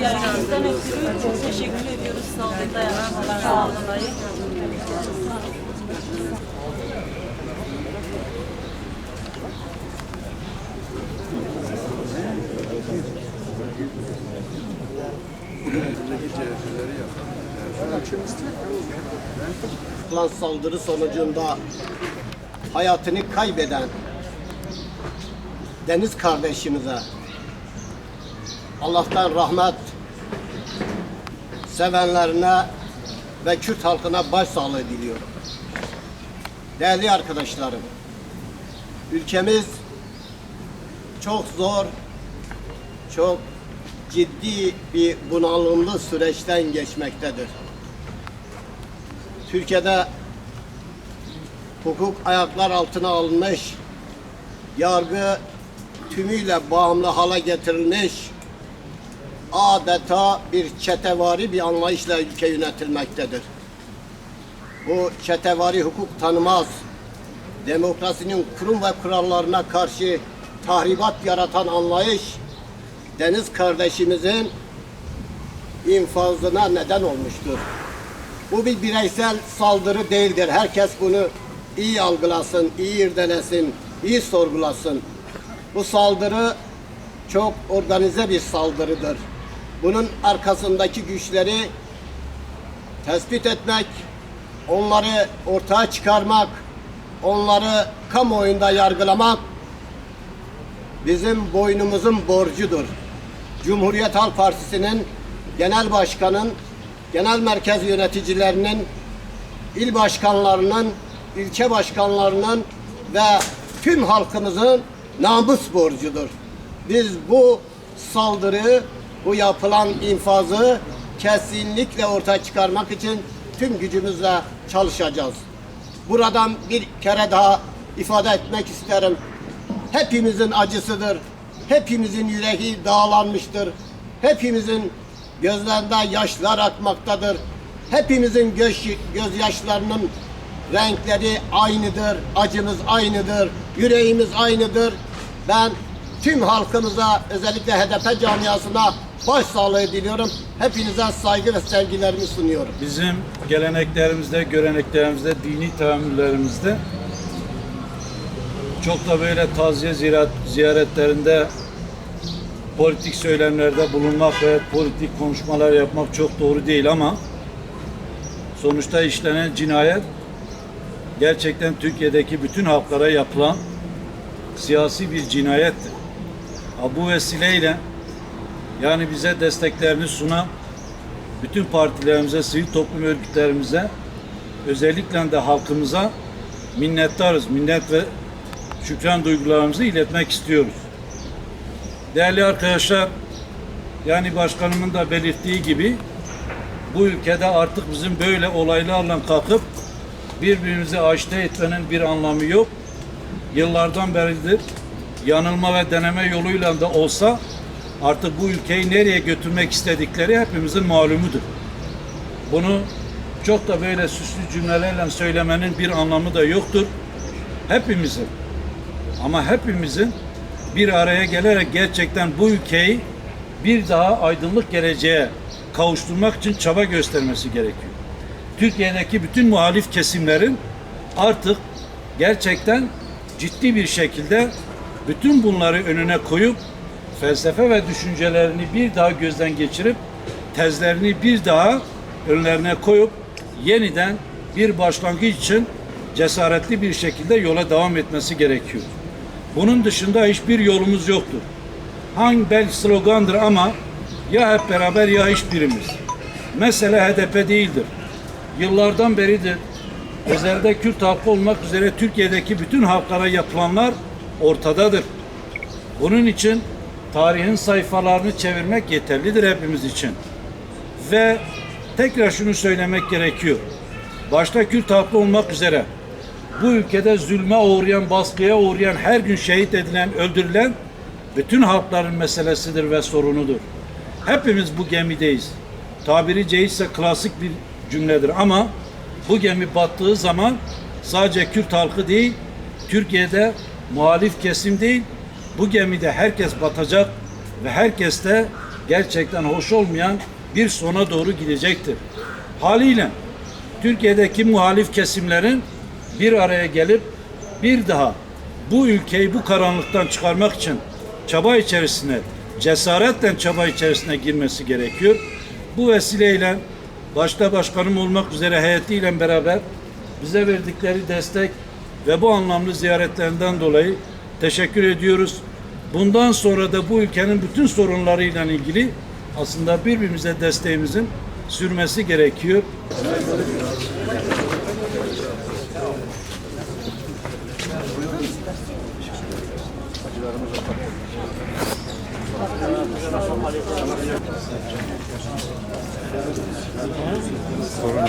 Yayınınızdan ötürü teşekkür ediyoruz. Sağ olun dayanamalar. Sağ olun yapılan saldırı sonucunda hayatını kaybeden Deniz kardeşimize Allah'tan rahmet sevenlerine ve Kürt halkına başsağlığı diliyorum. Değerli arkadaşlarım, ülkemiz çok zor, çok ciddi bir bunalımlı süreçten geçmektedir. Türkiye'de hukuk ayaklar altına alınmış, yargı tümüyle bağımlı hale getirilmiş, adeta bir çetevari bir anlayışla ülke yönetilmektedir. Bu çetevari hukuk tanımaz, demokrasinin kurum ve kurallarına karşı tahribat yaratan anlayış, Deniz kardeşimizin infazına neden olmuştur. Bu bir bireysel saldırı değildir. Herkes bunu iyi algılasın, iyi irdelesin, iyi sorgulasın. Bu saldırı çok organize bir saldırıdır. Bunun arkasındaki güçleri tespit etmek, onları ortaya çıkarmak, onları kamuoyunda yargılamak bizim boynumuzun borcudur. Cumhuriyet Halk Partisi'nin genel başkanın, genel merkez yöneticilerinin, il başkanlarının, ilçe başkanlarının ve tüm halkımızın namus borcudur. Biz bu saldırıyı, bu yapılan infazı kesinlikle ortaya çıkarmak için tüm gücümüzle çalışacağız. Buradan bir kere daha ifade etmek isterim hepimizin acısıdır. Hepimizin yüreği dağlanmıştır. Hepimizin gözlerinde yaşlar akmaktadır. Hepimizin göz, gözyaşlarının renkleri aynıdır. Acımız aynıdır. Yüreğimiz aynıdır. Ben tüm halkımıza özellikle HDP camiasına başsağlığı diliyorum. Hepinize saygı ve sevgilerimi sunuyorum. Bizim geleneklerimizde, göreneklerimizde, dini tahammüllerimizde çok da böyle taziye ziyaret, ziyaretlerinde politik söylemlerde bulunmak ve politik konuşmalar yapmak çok doğru değil ama sonuçta işlenen cinayet gerçekten Türkiye'deki bütün halklara yapılan siyasi bir cinayettir. Bu vesileyle yani bize desteklerini sunan bütün partilerimize, sivil toplum örgütlerimize, özellikle de halkımıza minnettarız. Minnet ve şükran duygularımızı iletmek istiyoruz. Değerli arkadaşlar, yani başkanımın da belirttiği gibi bu ülkede artık bizim böyle olaylarla kalkıp birbirimizi aşite etmenin bir anlamı yok. Yıllardan beridir yanılma ve deneme yoluyla da olsa artık bu ülkeyi nereye götürmek istedikleri hepimizin malumudur. Bunu çok da böyle süslü cümlelerle söylemenin bir anlamı da yoktur. Hepimizin ama hepimizin bir araya gelerek gerçekten bu ülkeyi bir daha aydınlık geleceğe kavuşturmak için çaba göstermesi gerekiyor. Türkiye'deki bütün muhalif kesimlerin artık gerçekten ciddi bir şekilde bütün bunları önüne koyup felsefe ve düşüncelerini bir daha gözden geçirip tezlerini bir daha önlerine koyup yeniden bir başlangıç için cesaretli bir şekilde yola devam etmesi gerekiyor. Bunun dışında hiçbir yolumuz yoktur. Hangi belki slogandır ama ya hep beraber ya hiçbirimiz. Mesele HDP değildir. Yıllardan beridir özellikle Kürt halkı olmak üzere Türkiye'deki bütün halklara yapılanlar ortadadır. Bunun için tarihin sayfalarını çevirmek yeterlidir hepimiz için. Ve tekrar şunu söylemek gerekiyor. Başta Kürt halkı olmak üzere bu ülkede zulme uğrayan, baskıya uğrayan, her gün şehit edilen, öldürülen bütün halkların meselesidir ve sorunudur. Hepimiz bu gemideyiz. Tabiri caizse klasik bir cümledir ama bu gemi battığı zaman sadece Kürt halkı değil, Türkiye'de muhalif kesim değil, bu gemide herkes batacak ve herkes de gerçekten hoş olmayan bir sona doğru gidecektir. Haliyle Türkiye'deki muhalif kesimlerin bir araya gelip bir daha bu ülkeyi bu karanlıktan çıkarmak için çaba içerisine, cesaretle çaba içerisine girmesi gerekiyor. Bu vesileyle başta başkanım olmak üzere heyetiyle beraber bize verdikleri destek ve bu anlamlı ziyaretlerinden dolayı teşekkür ediyoruz. Bundan sonra da bu ülkenin bütün sorunlarıyla ilgili aslında birbirimize desteğimizin sürmesi gerekiyor. Sanatçılarımız ortak. Sorun